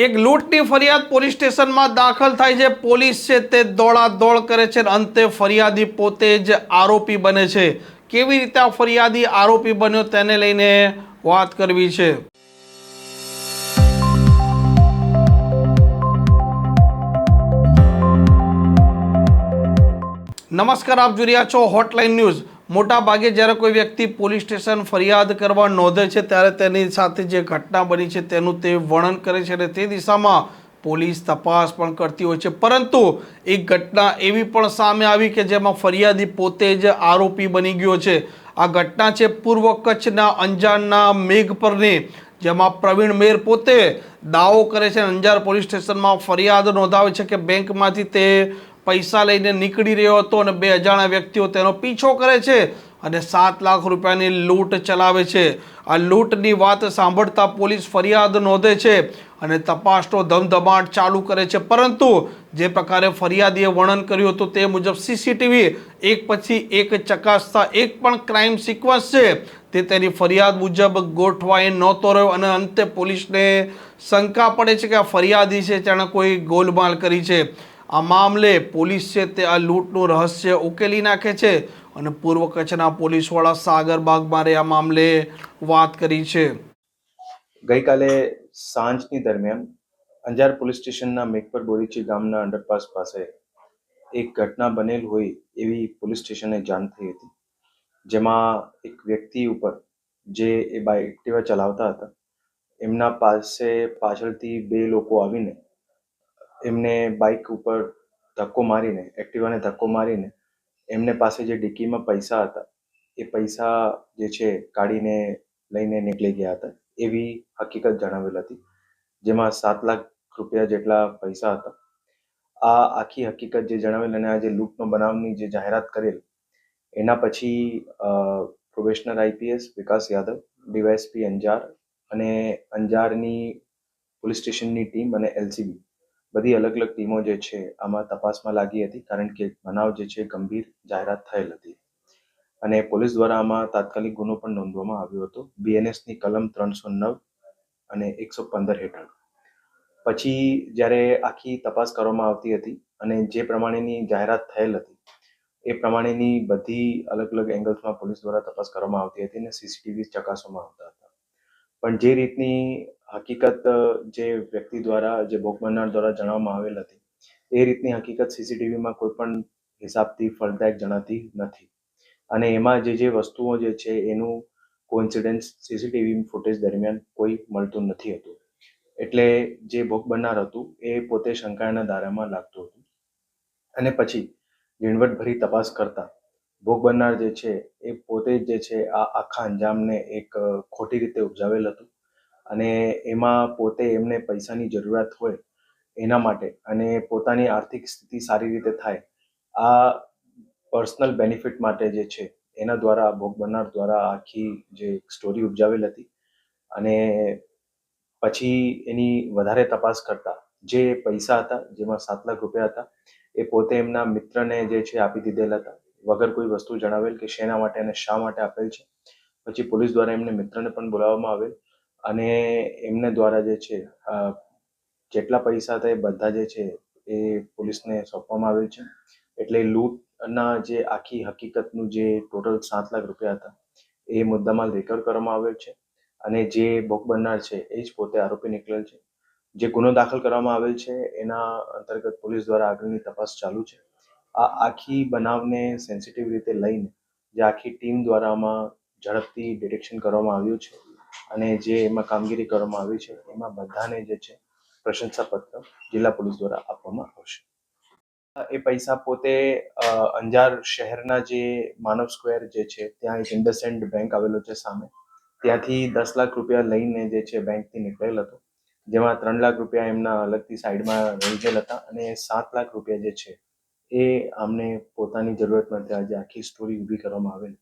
એક લૂંટની ફરિયાદ પોલીસ સ્ટેશનમાં દાખલ થાય છે. પોલીસ છે તે દોડાદોડ કરે છે અને અંતે ફરિયાદી પોતે જ આરોપી બને છે. કેવી રીતે આ ફરિયાદી આરોપી બન્યો તેને લઈને વાત કરવી છે. નમસ્કાર, આપ જોઈ રહ્યા છો હોટલાઇન ન્યૂઝ મોટા ભાગે જ્યારે કોઈ વ્યક્તિ પોલીસ સ્ટેશન ફરિયાદ કરવા નોંધે છે, ત્યારે તેની સાથે જે ઘટના બની છે, તેનું તે વર્ણન કરે છે અને તે દિશામાં પોલીસ તપાસ પણ કરતી હોય છે. પરંતુ એક ઘટના એવી પણ સામે આવી કે જેમાં ફરિયાદી પોતે જ આરોપી બની ગયો છે. આ ઘટના છે પૂર્વ કચ્છના અંજારના મેઘપરની જેમાં પ્રવીણ મેર પોતે દાવો કરે છે અંજાર પોલીસ સ્ટેશનમાં ફરિયાદ નોંધાવે છે કે બેંકમાંથી તે પૈસા લઈને નીકળી રહ્યો હતો અને બે અજાણ્યા વ્યક્તિઓ તેનો પીછો કરે છે અને સાત લાખ રૂપિયાની લૂંટ ચલાવે છે. આ લૂંટની વાત સાંભળતા પોલીસ ફરિયાદ નોંધે છે અને તપાસનો ધમધમાટ ચાલુ કરે છે. પરંતુ જે પ્રકારે ફરિયાદીએ વર્ણન કર્યું હતું તે મુજબ સીસીટીવી એક પછી એક ચકાસતા એક પણ ક્રાઇમ સિક્વન્સ છે. તે તેની ફરિયાદ મુજબ ગોઠવાઈ નહોતો રહ્યો અને અંતે પોલીસને શંકા પડે છે કે આ ફરિયાદી છે તેણે કોઈ ગોલમાલ કરી છે. આ મામલે પોલીસ છે તે આ લૂંટનું રહસ્ય ઉકેલી નાખે છે અને પૂર્વ કચ્છના પોલીસવાળા સાગર બાગમારે આ મામલે વાત કરી છે. ગઈકાલે સાંજની દરમિયાન અંજાર પોલીસ સ્ટેશનના મેઘપર બોરીચી ગામના અંડરપાસ પાસે એક ઘટના બનેલ હોય એવી પોલીસ સ્ટેશને જાણ થઈ હતી, જેમાં એક વ્યક્તિ ઉપર જે એ બાઇક એક્ટિવા ચલાવતા હતા, એમના પાસે પાછળથી બે લોકો આવીને એમને બાઇક ઉપર ધક્કો મારીને એક્ટિવાને ધક્કો મારીને, એમને પાસે જે ડિક્કીમાં પૈસા હતા, એ પૈસા જે છે કાઢીને લઈને નીકળી ગયા હતા, એવી હકીકત જણાવેલ હતી, જેમાં સાત લાખ રૂપિયા જેટલા પૈસા હતા. આ આખી હકીકત જે જણાવેલ અને આ જે લૂંટનો બનાવની જે જાહેરાત કરેલ, એના પછી probationer IPS Vikas Yadav DYSP Anjar અને અંજારની પોલીસ સ્ટેશનની ટીમ અને એલસીબી બધી અલગ અલગ ટીમો જે છે, આમાં તપાસમાં લાગી હતી કારણ કે બનાવ જે છે, ગંભીર જાહેરાત થયેલ હતી. અને પોલીસ દ્વારા આમાં તાત્કાલિક ગુનો પણ નોંધવામાં આવ્યો હતો. બીએનએસની કલમ ત્રણસો નવ અને એકસો પંદર હેઠળ. પછી જ્યારે આખી તપાસ કરવામાં આવતી હતી અને જે પ્રમાણેની જાહેરાત થયેલ હતી, એ પ્રમાણેની બધી અલગ અલગ એંગલ્સમાં પોલીસ દ્વારા તપાસ કરવામાં આવતી હતી અને સીસીટીવી ચકાસવામાં આવતા હતા. પણ જે રીતની હકીકત જે વ્યક્તિ દ્વારા, જે ભોગ બનનાર દ્વારા જણાવવામાં આવેલ હતી, એ રીતની હકીકત સીસીટીવીમાં કોઈ પણ હિસાબથી ફળદાયક જણાતી નથી. અને એમાં જે જે વસ્તુઓ જે છે, એનું કોઇન્સિડન્સ સીસીટીવી ફૂટેજ દરમિયાન કોઈ મળતું નથી હતું. એટલે જે ભોગ બનનાર હતું, એ પોતે શંકાના દાયરામાં લાગતું હતું. અને પછી ઝીણવટભરી તપાસ કરતા ભોગ બનનાર જે છે, એ પોતે જ જે છે, આ આખા અંજામને એક ખોટી રીતે ઉપજાવેલ હતું. અને એમાં પોતે એમને પૈસાની જરૂરિયાત હોય એના માટે અને પોતાની આર્થિક સ્થિતિ સારી રીતે થાય, આ પર્સનલ બેનિફિટ માટે જે છે, એના દ્વારા, ભોગ બનનાર દ્વારા આખી જે સ્ટોરી ઉપજાવેલ હતી અને પછી એની વધારે તપાસ કરતા જે પૈસા હતા, જેમાં સાત લાખ રૂપિયા હતા, એ પોતે એમના મિત્રને જે છે આપી દીધેલા હતા. વગર કોઈ વસ્તુ જણાવેલ કે શેના માટે અને શા માટે આપેલ છે. પછી પોલીસ દ્વારા એમને મિત્રને પણ બોલાવવામાં આવેલ અને એમને દ્વારા જે છે જેટલા પૈસા હતા એ બધા જે છે એ પોલીસને સોંપવામાં આવેલ છે. એટલે લૂંટના જે આખી હકીકતનું જે ટોટલ સાત લાખ રૂપિયા હતા, એ મુદ્દામાં રેકોર્ડ કરવામાં આવેલ છે. અને જે ભોગ બનનાર છે, એ જ પોતે આરોપી નીકળેલ છે. જે ગુનો દાખલ કરવામાં આવેલ છે, એના અંતર્ગત પોલીસ દ્વારા આગળની તપાસ ચાલુ છે. આ આખી બનાવને સેન્સિટિવ રીતે લઈને જે આખી ટીમ દ્વારામાં ઝડપથી ડિટેક્શન કરવામાં આવ્યું છે. અને જે એમાં કામગીરી કરવામાં આવી છે, એમાં બધાને જે છે પ્રશંસાપત્ર જિલ્લા પોલીસ દ્વારા આપવામાં આવશે. એ પૈસા પોતે અંજાર શહેરના જે માનવ સ્ક્વેર જે છે, ત્યાં એક ઇન્ડસેન્ડ બેંક આવેલો છે સામે. ત્યાંથી દસ લાખ રૂપિયા લઈને જે છે બેંકથી નીકળેલ હતો, જેમાં ત્રણ લાખ રૂપિયા એમના અલગથી સાઈડમાં ગયેલ હતા અને સાત લાખ રૂપિયા જે છે એ આમને પોતાની જરૂરત માટે આજે આખી સ્ટોરી ઊભી કરવામાં આવેલ.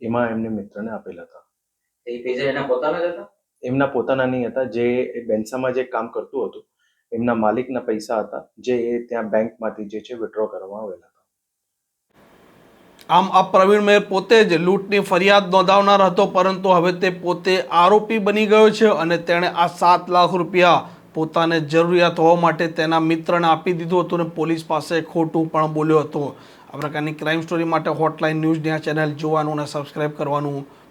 એમાં એમને મિત્રને આપેલા હતા. એ પૈસા એના પોતાના જ હતા? એમના પોતાના નહીં હતા. જે બેન્સામાં જે કામ કરતું હતું એમના માલિકના પૈસા હતા જે એ ત્યાં બેંકમાંથી જે છે વિડ્રો કરવામાં આવેલા હતા. આમ આ પ્રવીણ મેર પોતે જ લૂંટની ફરિયાદ નોંધાવનાર હતો પરંતુ હવે તે પોતે આરોપી બની ગયો છે અને તેણે આ સાત લાખ રૂપિયા પોતાને જરૂરિયાત હોવા માટે તેના મિત્રને આપી દીધું હતું અને પોલીસ પાસે ખોટું પણ બોલ્યો હતો. આ પ્રકારની ક્રાઇમ સ્ટોરી માટે હોટલાઇન ન્યૂઝની આ ચેનલ જોવાનું અને સબસ્ક્રાઇબ કરવાનું